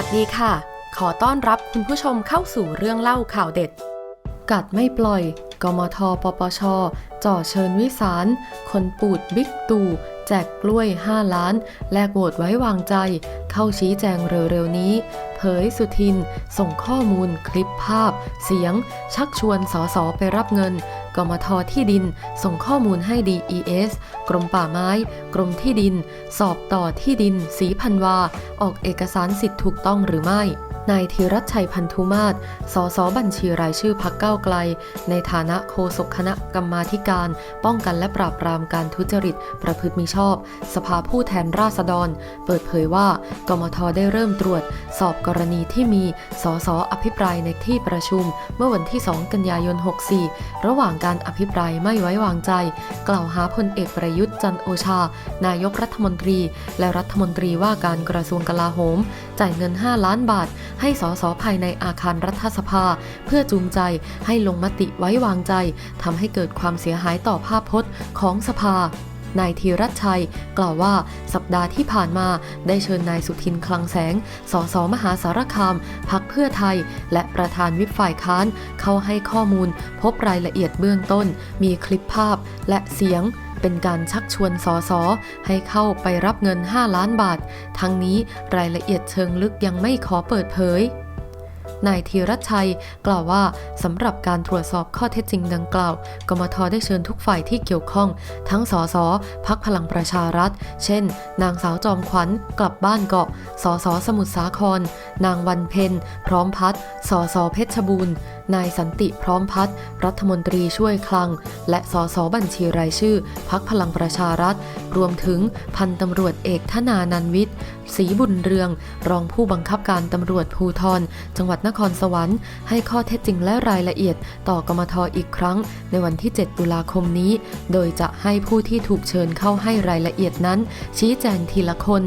วัสดีค่ะ ขอต้อนรับคุณผู้ชมเข้าสู่เรื่องเล่าข่าวเด็ด กัดไม่ปล่อย กมทปปช จ่อเชิญวิสาร คนปูดบิ๊กตู่ แจกกล้วย 5 ล้าน แลกโหวตไว้วางใจ เข้าชี้แจงเร็วๆนี้ เผยสุทิน ส่งข้อมูล คลิปภาพ เสียง ชักชวนสสไปรับเงิน กมทที่ดิน ส่งข้อมูลให้ DES กรมป่าไม้ กรมที่ดิน สอบต่อที่ดิน สีพันวา ออกเอกสารสิทธิ์ถูกต้องหรือไม่ นายธีรัชชัยพันธุมาศสสบัญชีรายชื่อพักเก้าไกล ในฐานะโฆษกคณะกรรมาธิการ ป้องกันและปราบปรามการทุจริต ประพฤติมิชอบ สภาผู้แทนราษฎร เปิดเผยว่ากมทได้เริ่มตรวจ สอบกรณีที่มี สสอภิปรายในที่ประชุม เมื่อวันที่ 2 กันยายน 64 ระหว่างการอภิปรายไม่ไว้วางใจ กล่าวหาพลเอกประยุทธ์จันโอชา นายกรัฐมนตรี และรัฐมนตรีว่าการกระทรวงกลาโหม จ่ายเงิน 5 ล้านบาท ให้สสภายในอาคารรัฐสภา เพื่อจูงใจให้ลงมติไว้วางใจทำให้เกิดความเสียหายต่อภาพพจน์ของสภานายธีรัชชัย กล่าวว่าสัปดาห์ที่ผ่านมาได้เชิญนายสุทินคลังแสง สสมหาสารคาม พักเพื่อไทย และประธานวิปฝ่ายค้าน เข้าให้ข้อมูล พบรายละเอียดเบื้องต้น มีคลิปภาพและเสียง เป็นการชักชวนสอสอให้เข้าไปรับเงิน 5 ล้านบาท ทั้งนี้รายละเอียดเชิงลึกยังไม่ขอเปิดเผยนายธีรชัยกล่าวว่าสำหรับการตรวจสอบข้อเท็จจริงดังกล่าว กมทได้เชิญทุกฝ่ายที่เกี่ยวข้อง ทั้งสสพักพลังประชารัฐ เช่น นางสาวจอมขวัญกลับบ้านเกาะสสสมุทรสาคร นางวันเพ็ญพร้อมพัฒน์สสเพชรบูรณ์ นายสันติพร้อมพัฒน์รัฐมนตรีช่วยคลัง และสสบัญชีรายชื่อ พักพลังประชารัฐ รวมถึงพันตำรวจเอกธนานันวิทย์ศรีบุญเรือง รองผู้บังคับการตำรวจภูทรจังหวัดนครสวรรค์ ให้ข้อเท็จจริงและรายละเอียดต่อกมทอีกครั้ง ในวันที่ 7 ตุลาคมนี้ โดยจะให้ผู้ที่ถูกเชิญเข้าให้รายละเอียดนั้น ชี้แจงทีละคน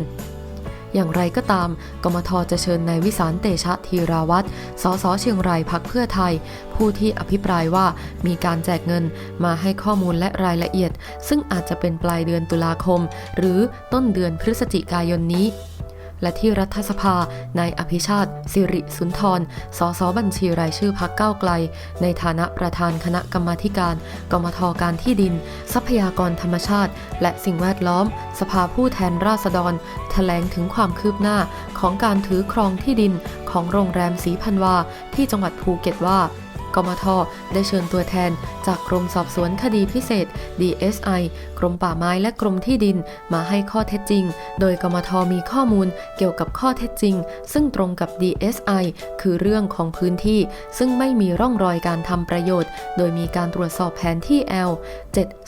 อย่างไรก็ตาม กมทจะเชิญนายวิสารเตชะธีราวัตรสสเชียงรายพักเพื่อไทย ผู้ที่อภิปรายว่ามีการแจกเงินมาให้ข้อมูลและรายละเอียด ซึ่งอาจจะเป็นปลายเดือนตุลาคม หรือต้นเดือนพฤศจิกายนนี้ และที่รัฐสภานายอภิชาติ สิริสุนทร สสบัญชีรายชื่อพักเก้าไกล ในฐานะประธานคณะกรรมาการกมทการที่ดิน ทรัพยากรธรรมชาติ และสิ่งแวดล้อม สภาผู้แทนราษฎรแถลงถึงความคืบหน้าของการถือครองที่ดินของโรงแรมสีพันวาที่จังหวัดภูเก็ตว่า กมท ได้เชิญตัวแทน จากกรมสอบสวนคดีพิเศษ DSI กรมป่าไม้และกรมที่ดินมาให้ข้อเท็จจริง โดยกมทมีข้อมูลเกี่ยวกับข้อเท็จจริง ซึ่งตรงกับ DSI คือเรื่องของพื้นที่ ซึ่งไม่มีร่องรอยการทำประโยชน์ โดยมีการตรวจสอบแผนที่ L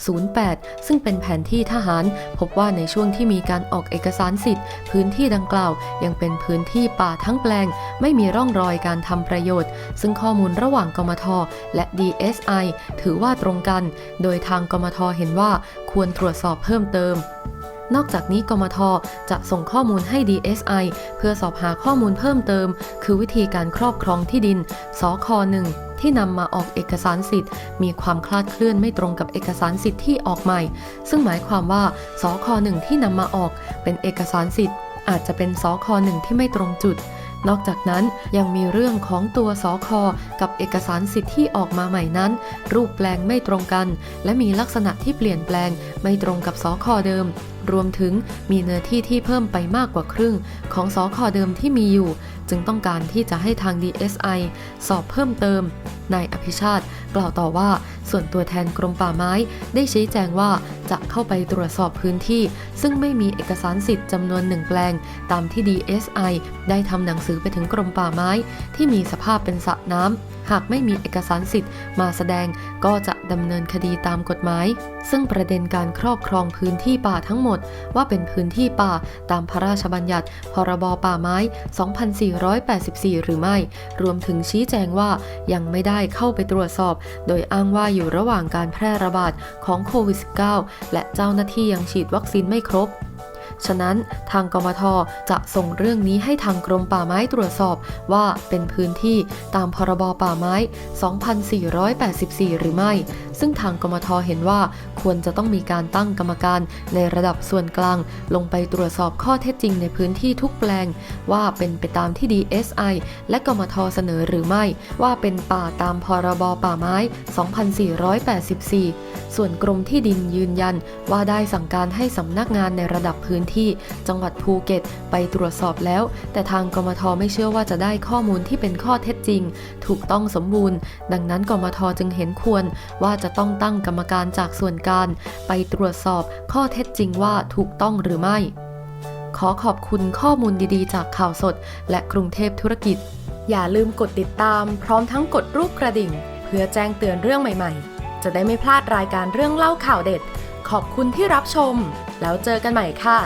708 ซึ่งเป็นแผนที่ทหาร พบว่าในช่วงที่มีการออกเอกสารสิทธิ์ พื้นที่ดังกล่าว ยังเป็นพื้นที่ป่าทั้งแปลง ไม่มีร่องรอยการทำประโยชน์ ซึ่งข้อมูลระหว่างกมทและ DSI ถือว่าตรงกัน โดยทางกมทเห็นว่าควรตรวจสอบเพิ่มเติมนอกจากนี้กมทจะส่งข้อมูลให้ DSI เพื่อสอบหาข้อมูลเพิ่มเติม คือวิธีการครอบครองที่ดิน สค1ที่นำมาออกเอกสารสิทธิ์ มีความคลาดเคลื่อนไม่ตรงกับเอกสารสิทธิ์ที่ออกใหม่ ซึ่งหมายความว่า สค1ที่นำมาออกเป็นเอกสารสิทธิ์ อาจจะเป็นสค1ที่ไม่ตรงจุด นอกจากนั้นยังมีเรื่องของตัวสอคอกับเอกสารสิทธิ์ที่ออกมาใหม่นั้น รูปแปลงไม่ตรงกัน และมีลักษณะที่เปลี่ยนแปลงไม่ตรงกับสอคอเดิม รวมถึงมีเนื้อที่ที่เพิ่มไปมากกว่าครึ่ง ของสอคอเดิมที่มีอยู่ จึงต้องการที่จะให้ทาง DSI สอบเพิ่มเติมนายอภิชาติ กล่าวต่อว่า ส่วนตัวแทนกรมป่าไม้ได้ชี้แจงว่าจะเข้าไปตรวจสอบพื้นที่ ซึ่งไม่มีเอกสารสิทธิ์จำนวนหนึ่งแปลง ตามที่ DSI ได้ทำหนังสือไปถึงกรมป่าไม้ ที่มีสภาพเป็นสระน้ำหากไม่มีเอกสารสิทธิ์มาแสดงก็จะดำเนินคดีตามกฎหมาย ซึ่งประเด็นการครอบครองพื้นที่ป่าทั้งหมด ว่าเป็นพื้นที่ป่าตามพระราชบัญญัติ พรบป่าไม้ 2484 หรือไม่ รวมถึงชี้แจงว่ายังไม่ได้เข้าไปตรวจสอบโดยอ้างว่าอยู่ระหว่างการแพร่ระบาดของโควิด -19 และเจ้าหน้าที่ยังฉีดวัคซีนไม่ครบ ฉะนั้นทางกมทจะส่งเรื่องนี้ให้ทางกรมป่าไม้ตรวจสอบว่าเป็นพื้นที่ตามพรบป่าไม้ 2484 หรือไม่ ซึ่งทางกมทเห็นว่าควรจะต้องมีการตั้งกรรมการในระดับส่วนกลาง ลงไปตรวจสอบข้อเท็จจริงในพื้นที่ทุกแปลง ว่าเป็นไปตามที่ DSI และกมทเสนอหรือไม่ ว่าเป็นป่าตามพรบป่าไม้ 2484 ส่วนกรมที่ดินยืนยันว่าได้สั่งการให้สำนักงานในระดับพื้นที่ จังหวัดภูเก็ตไปตรวจสอบแล้ว แต่ทางกมทไม่เชื่อว่าจะได้ข้อมูลที่เป็นข้อเท็จจริง ถูกต้องสมบูรณ์ ดังนั้นกมทจึงเห็นควรว่าจะต้องตั้งกรรมการจากส่วนกางไปตรวจสอบข้อเท็จจริงว่าถูกต้องหรือไม่ ขอขอบคุณข้อมูลดีๆ จากข่าวสด และกรุงเทพธุรกิจ อย่าลืมกดติดตาม พร้อมทั้งกดรูปกระดิ่ง เพื่อแจ้งเตือนเรื่องใหม่ๆ จะได้ไม่พลาดรายการเรื่องเล่าข่าวเด็ด ขอบคุณที่รับชม แล้วเจอกันใหม่ค่ะ